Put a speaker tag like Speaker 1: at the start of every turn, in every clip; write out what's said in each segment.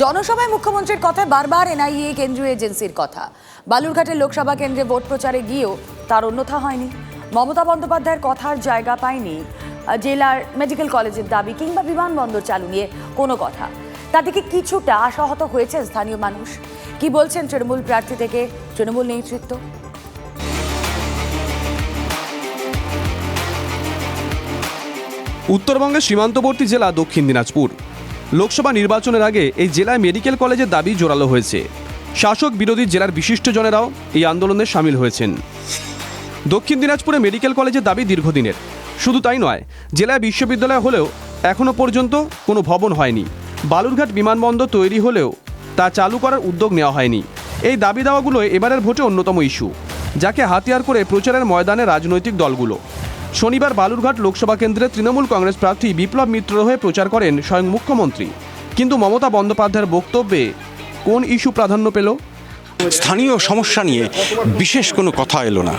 Speaker 1: জনসভায় মুখ্যমন্ত্রীর কথায় বারবার এনআইএ কেন্দ্রীয় এজেন্সির কথা। বালুরঘাটের লোকসভা কেন্দ্রে ভোট প্রচারে গিয়েও তার অন্যথা হয়নি। মমতা বন্দ্যোপাধ্যায়ের কথার জায়গা পায়নি জেলার মেডিকেল কলেজের দাবি কিংবা বিমানবন্দর চালু নিয়ে কোনো কথা। তা থেকে কিছুটা আশাহত হয়েছে স্থানীয় মানুষ? কি বলছেন তৃণমূল প্রার্থী থেকে তৃণমূল নেতৃত্ব?
Speaker 2: উত্তরবঙ্গের সীমান্তবর্তী জেলা দক্ষিণ দিনাজপুর। লোকসভা নির্বাচনের আগে এই জেলায় মেডিকেল কলেজের দাবি জোরালো হয়েছে। শাসক বিরোধী জেলার বিশিষ্টজনেরাও এই আন্দোলনে সামিল হয়েছেন। দক্ষিণ দিনাজপুরে মেডিকেল কলেজের দাবি দীর্ঘদিনের। শুধু তাই নয়, জেলায় বিশ্ববিদ্যালয় হলেও এখনও পর্যন্ত কোনো ভবন হয়নি। বালুরঘাট বিমানবন্দর তৈরি হলেও তা চালু করার উদ্যোগ নেওয়া হয়নি। এই দাবি দাওয়াগুলো এবারের ভোটে অন্যতম ইস্যু, যাকে হাতিয়ার করে প্রচারের ময়দানে রাজনৈতিক দলগুলো। শনিবার বালুরঘাট লোকসভা কেন্দ্রে তৃণমূল কংগ্রেস প্রার্থী বিপ্লব মিত্র হয়ে প্রচার করেন স্বয়ং মুখ্যমন্ত্রী। কিন্তু মমতা বন্দ্যোপাধ্যায়ের বক্তব্যে কোন ইস্যু প্রাধান্য পেল?
Speaker 3: স্থানীয় সমস্যা নিয়ে বিশেষ কোনো কথা এলো না।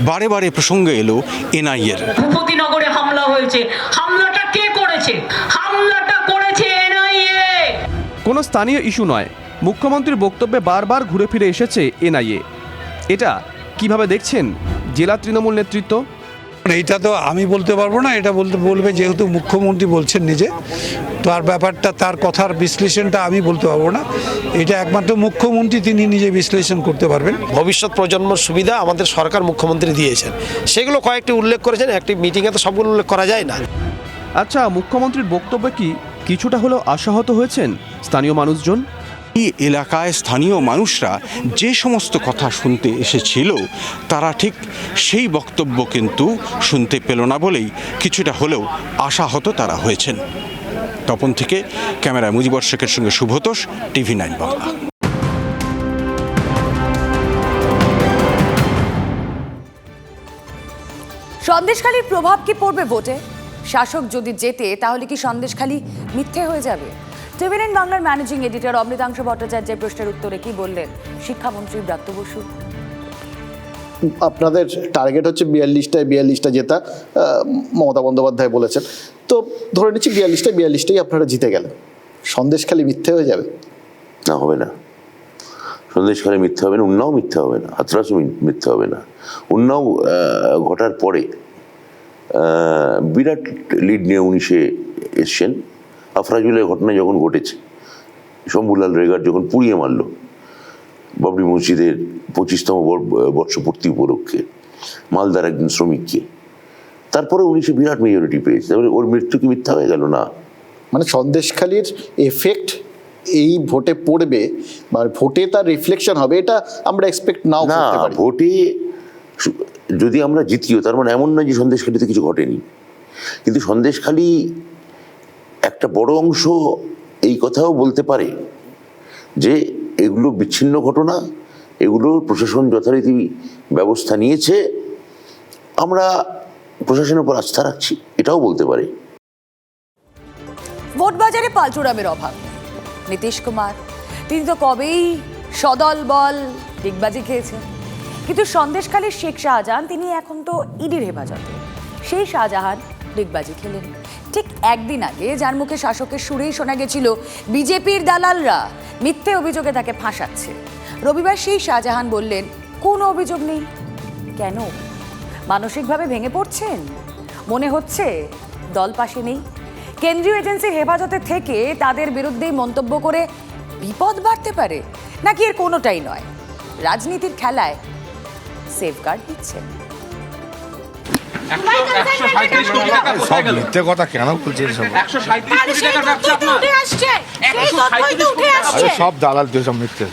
Speaker 3: বারে বারে প্রসঙ্গে এলো এনআইএর।
Speaker 4: ভূপতিনগরে হামলা হয়েছে। হামলাটা কে করেছে? হামলাটা করেছে এনআইএ।
Speaker 2: কোনো স্থানীয় ইস্যু নয়। মুখ্যমন্ত্রীর বক্তব্যে বারবার ঘুরে ফিরে এসেছে এনআইএ। এটা কীভাবে দেখছেন? জেলা তৃণমূল নেতৃত্ব?
Speaker 5: এইটা তো আমি বলতে পারব না এটা বলতে বলবে যেহেতু মুখ্যমন্ত্রী বলছেন নিজে। তো আর ব্যাপারটা তার কথার বিশ্লেষণটা আমি বলতে পারব না। এটা একমাত্র মুখ্যমন্ত্রী তিনি নিজে বিশ্লেষণ করতে পারবেন।
Speaker 6: ভবিষ্যৎ প্রজন্মর সুবিধা আমাদের সরকার মুখ্যমন্ত্রী দিয়েছেন। সেগুলো কয়েকটি উল্লেখ করেছেন একটি মিটিংয়ে তো সবগুলো উল্লেখ করা যায় না।
Speaker 2: আচ্ছা মুখ্যমন্ত্রীর বক্তব্যে কি কিছুটা হলেও আশাহত হয়েছেন স্থানীয় মানুষজন?
Speaker 3: এই এলাকায় স্থানীয় মানুষরা যে সমস্ত কথা শুনতে এসেছিল, তারা ঠিক সেই বক্তব্য কিন্তু শুনতে পেল না বলেই কিছুটা হলেও আশাহত তারা হয়েছেন। তপন থেকে ক্যামেরায় মুজিবর শেখের সঙ্গে শুভতোষ, টিভি নাইন বাংলা।
Speaker 1: সন্দেশখালীর প্রভাব কি পড়বে ভোটে? শাসক যদি জেতে, তাহলে কি সন্দেশখালী মিথ্যে হয়ে যাবে? টিভি নাইন বাংলার ম্যানেজিং এডিটর অমৃতাংশ ভট্টাচার্যের প্রশ্নের উত্তরে কি বললেন শিক্ষামন্ত্রী ব্রাত্য বসু?
Speaker 7: আপনাদের টার্গেট হচ্ছে বিয়াল্লিশটায় বিয়াল্লিশটা জেতা মমতা বন্দ্যোপাধ্যায় বলেছেন। তো ধরে নিচ্ছি বিয়াল্লিশটায় বিয়াল্লিশটাই আপনারা জিতে গেলেন। সন্দেশখালি মিথ্যে হয়ে যাবে।
Speaker 8: না হবে না। সন্দেশখালী মিথ্যে হবে না উন্নাও মিথ্যে হবে না হাতরাসও মি- মিথ্যে হবে না। উন্নাও ঘটার পরে বিরাট লিড নিয়ে উনিশে এসছেন। আফরাজুলের ঘটনা যখন ঘটেছে শম্ভুলাল রেগার যখন পুড়িয়ে মারল বাবরি মসজিদের পঁচিশতম বর- বর্ষপূর্তি উপলক্ষে মালদার একজন শ্রমিককে তারপরে উনিশে বিরাট মেজরিটি পেয়েছে তারপরে ওর মৃত্যু কি মিথ্যা হয়ে গেল? না।
Speaker 7: মানে সন্দেশখালির এফেক্ট এই ভোটে পড়বে বা ভোটে তার রিফ্লেকশন হবে এটা আমরা এক্সপেক্ট নাও
Speaker 8: না
Speaker 7: করতে পারি।
Speaker 8: ভোটে যদি আমরা জিতিও তার মানে এমন নয় যে সন্দেশখালিতে কিছু ঘটেনি। কিন্তু সন্দেশখালি একটা বড় অংশ এই কথাও বলতে পারে যে এগুলো বিচ্ছিন্ন ঘটনা, এগুলো প্রশাসন যথারীতি ব্যবস্থা নিয়েছে। আমরা প্রশাসনের উপর আস্থা রাখছি, এটাও বলতে পারে।
Speaker 1: ভোট বাজারে পাল্টুরামের অভাব। নীতিশ কুমার, তিনি তো কবেই সদল বল ডিগবাজি খেয়েছেন। কিন্তু সন্দেশখালীর শেখ শাহজাহান, তিনি এখন তো ইডির হেফাজতে। সেই শাহজাহান ডিগবাজি খেলেন ঠিক একদিন আগে যার মুখে শাসকের সুরেই শোনা গেছিল, বিজেপির দালালরা মিথ্যে অভিযোগে তাকে ফাঁসাচ্ছে। রবিবার সেই শাহজাহান বললেন, কোনো অভিযোগ নেই। কেন? মানসিকভাবে ভেঙে পড়ছেন? মনে হচ্ছে দল পাশে নেই। কেন্দ্রীয় এজেন্সির হেফাজতে থেকে তাদের বিরুদ্ধেই মন্তব্য করে বিপদ বাড়তে পারে। নাকি এর কোনোটাই নয়? রাজনীতির খেলায় সেফগার্ড দিচ্ছে
Speaker 9: সব মিথ্যে কথা কেন বলছেন সব
Speaker 10: আরে
Speaker 9: সব দালাল সব মিথ্যে।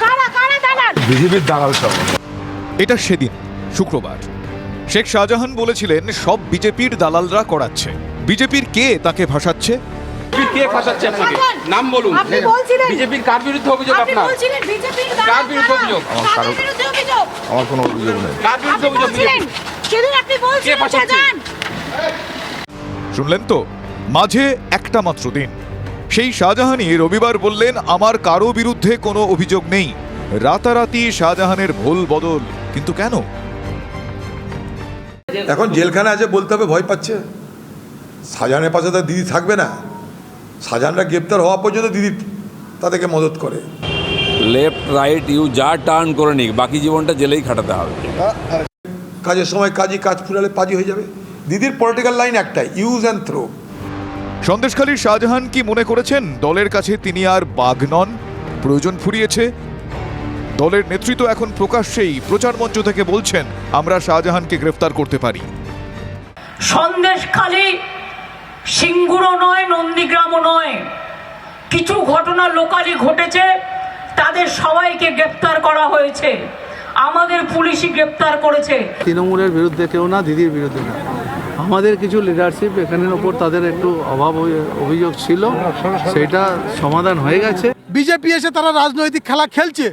Speaker 9: বিজেপির দালাল সব।
Speaker 11: এটা সেদিন শুক্রবার। শেখ শাহজাহান বলেছিলেন সব বিজেপির দালালরা করাচ্ছে। বিজেপির কে তাকে ভাসাচ্ছে
Speaker 10: কে ফাঁসাচ্ছে আপনাকে? নাম বলুন। বিজেপির কার বিরুদ্ধে অভিযোগ আপনার? আপনি বলছিলেন বিজেপির কার বিরুদ্ধে অভিযোগ?
Speaker 9: আমার কোনো অভিযোগ নেই।
Speaker 10: কার বিরুদ্ধে অভিযোগ সেদিন আপনি বলছিলেন শাহজাহান
Speaker 11: শুনলেন তো? মাঝে একটা মাত্র দিন। সেই শাহজাহানই রবিবার বললেন আমার কারও বিরুদ্ধে কোনো অভিযোগ নেই। রাতারাতি শাহজাহানের ভুল বদল। কিন্তু কেন?
Speaker 9: এখন জেলখানে আছে বলতে হবে ভয় পাচ্ছে। সাজানের পাশে তার দিদি থাকবে না। সাজানরা গ্রেপ্তার হওয়া পর্যন্ত দিদির তাদেরকে মদত করে।
Speaker 10: লেফট রাইট ইউ যা টার্ন করে নিক বাকি জীবনটা জেলেই খাটাতে হবে।
Speaker 9: কাজের সময় কাজই কাজ ফুরালে পাজি হয়ে যাবে। দিদির পলিটিক্যাল লাইন একটাই use and throw
Speaker 11: Sandeshkhali Shahjahan কি মনে করেছেন? দলের কাছে তিনি আর বাঘ নন প্রয়োজন ফুরিয়েছে। দলের নেতৃত্ব এখন প্রকাশ্যেই প্রচার মঞ্চ থেকে বলছেন আমরা শাহজাহানকে গ্রেফতার করতে পারি।
Speaker 4: সন্দেশখালী সিঙ্গুরও নয় নন্দীগ্রামও নয়। কিছু ঘটনা লোকালি ঘটেছে তাদের সবাইকে গ্রেপ্তার করা হয়েছে। আমাদের পুলিশই গ্রেপ্তার করেছে।
Speaker 5: তৃণমূলের বিরুদ্ধে কেউ না দিদির বিরুদ্ধে না। আমাদের কিছু লিডারশিপ এখানের ওপর তাদের একটু অভাব অভিযোগ ছিল। সেটা সমাধান হয়ে গেছে।
Speaker 9: বিজেপি এসে তারা রাজনৈতিক খেলা খেলছে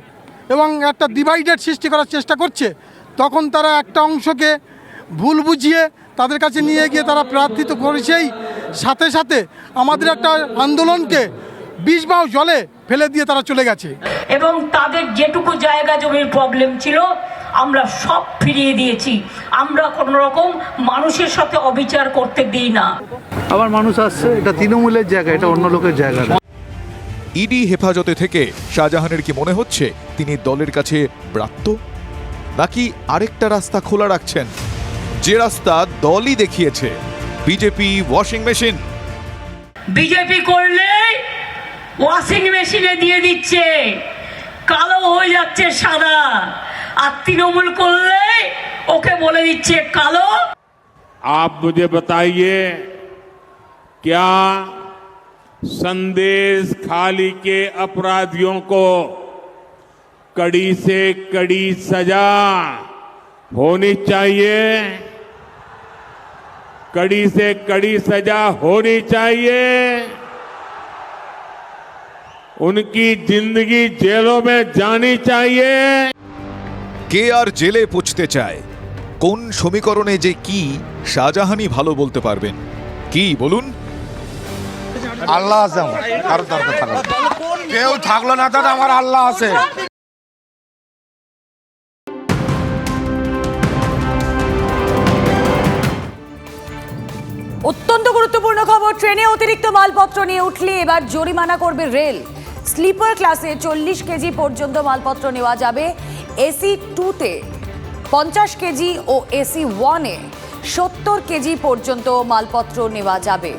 Speaker 9: এবং একটা ডিভাইডেড সৃষ্টি করার চেষ্টা করছে। তখন তারা একটা অংশকে ভুল বুঝিয়ে তাদের কাছে নিয়ে গিয়ে তারা প্রার্থিত করেছেই। সাথে সাথে আমাদের একটা আন্দোলনকে বিষ বাও জলে ফেলে দিয়ে তারা চলে গেছে।
Speaker 4: এবং তাদের যেটুকু জায়গা জমির প্রবলেম ছিল আমরা সব ফিরিয়ে দিয়েছি। আমরা কোনো রকম মানুষের সাথে অবিচার করতে দিই না।
Speaker 5: আবার মানুষ আসছে এটা তৃণমূলের জায়গা এটা অন্য লোকের জায়গা না।
Speaker 11: ইডি হেফাজতে থেকে শাহজাহানের কি মনে হচ্ছে? তিনি দলের কাছে ব্রাত্য? নাকি আরেকটা রাস্তা খোলা রাখছেন? যে রাস্তা দলই দেখিয়েছে বিজেপি ওয়াশিং মেশিন
Speaker 4: বিজেপি করলে ওয়াশিং মেশিনে দিয়ে দিচ্ছে। কালো হয়ে যাচ্ছে সাদা আর তৃণমূল করলে ওকে বলে দিচ্ছে কালো
Speaker 10: आप मुझे बताइए क्या संदेश खाली के अपराधियों को कड़ी से कड़ी सजा होनी चाहिए कड़ी से कड़ी सजा होनी चाहिए उनकी जिंदगी जेलों में जानी चाहिए
Speaker 11: কে আর জেলে পুছতে চায় কোন সমীকরণে যে কি শাহজাহানই ভালো বলতে পারবেন কি বলুন
Speaker 9: আল্লাহ আছে আমার কারো দরকার থাকলো না। কেউ থাকলো না দাদা আমার আল্লাহ আছে
Speaker 1: অত্যন্ত গুরুত্বপূর্ণ খবর ট্রেনে অতিরিক্ত মালপত্র নিয়ে উঠলে এবার জরিমানা করবে রেল স্লিপার ক্লাসে চল্লিশ কেজি পর্যন্ত মালপত্র নেওয়া যাবে। এসি টুতে পঞ্চাশ কেজি ও এসি ওয়ানে সত্তর কেজি পর্যন্ত মালপত্র নেওয়া যাবে।